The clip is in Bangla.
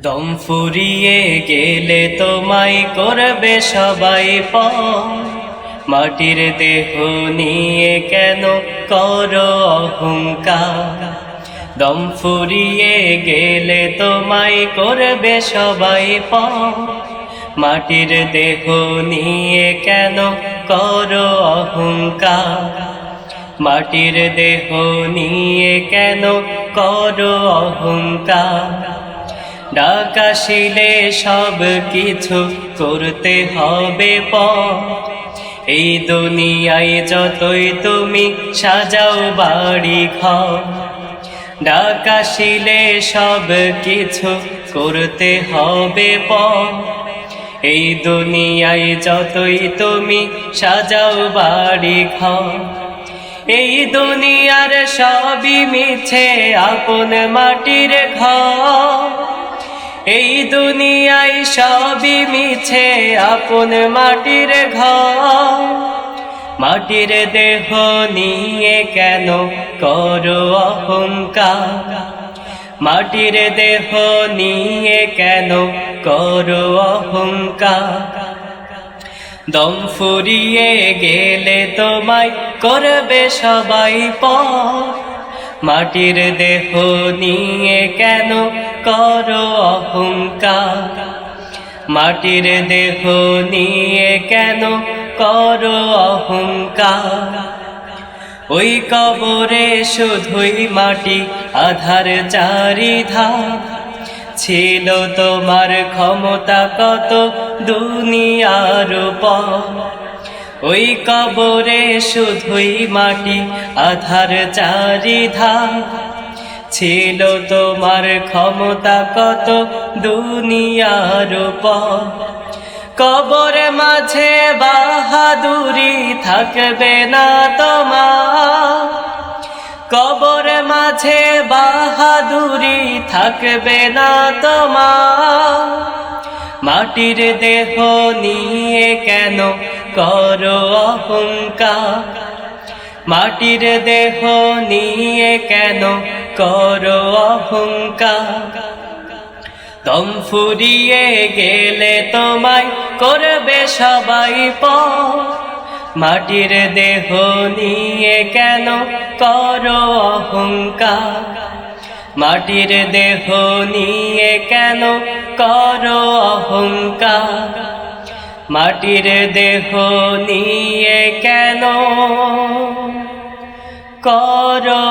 দম ফুরিয়ে গেলে তোমায় করবে সবাই মাটির দেহ নিয়ে কেন করো অহংকার? দম ফুরিয়ে গেলে তোমায় করবে সবাই মাটির দেহ নিয়ে কেন করো অহংকার? মাটির দেহ নিয়ে কেন করো অহংকার? ডাকাশিলে সব কিছু করতে হবে প। এই দুনিয়ায় যতই তুমি সাজাও বাড়ি ঘর ডাকাশিলে সব কিছু করতে হবে প। এই দুনিয়ায় যতই তুমি সাজাও বাড়ি ঘর, এই দুনিয়ার সবই মিছে আপন মাটির ঘর। এই দুনিয়ায় সবই মিছে, আপন মাটির ঘর। মাটির দেহ নিয়ে কেন করো অহংকার? মাটির দেহ নিয়ে কেন করো অহংকার? দম ফুরিয়ে গেলে তোমায় করবে সবাই প মাটির দেহ নিয়ে কেন করো অহংকার। মাটির দেহ নিয়ে কেন করো অহংকার? ওই কবরে শুধুই মাটি, আধার চারিধার। ছিল তোমার ক্ষমতা কত দুনিয়ার ওই কবরে শুধুই মাটি, আধার চারিধার। ছিল তোমার ক্ষমতা কত দুনিয়ার উপর? কবর মাঝে বাহাদুরি থাকবে না তোমার। কবর মাঝে বাহাদুরি থাকবে না তোমার। মাটির দেহ নিয়ে কেন করো অহংকার? মাটির দেহ নিয়ে কেন করো অহংকার? দম ফুরিয়ে গেলে তোমায় করবে সবাই প মাটির দেহ নিয়ে কেন করো অহংকার? মাটির দেহ নিয়ে কেন করো অহংকার? মাটির দেহ নিয়ে কেন করো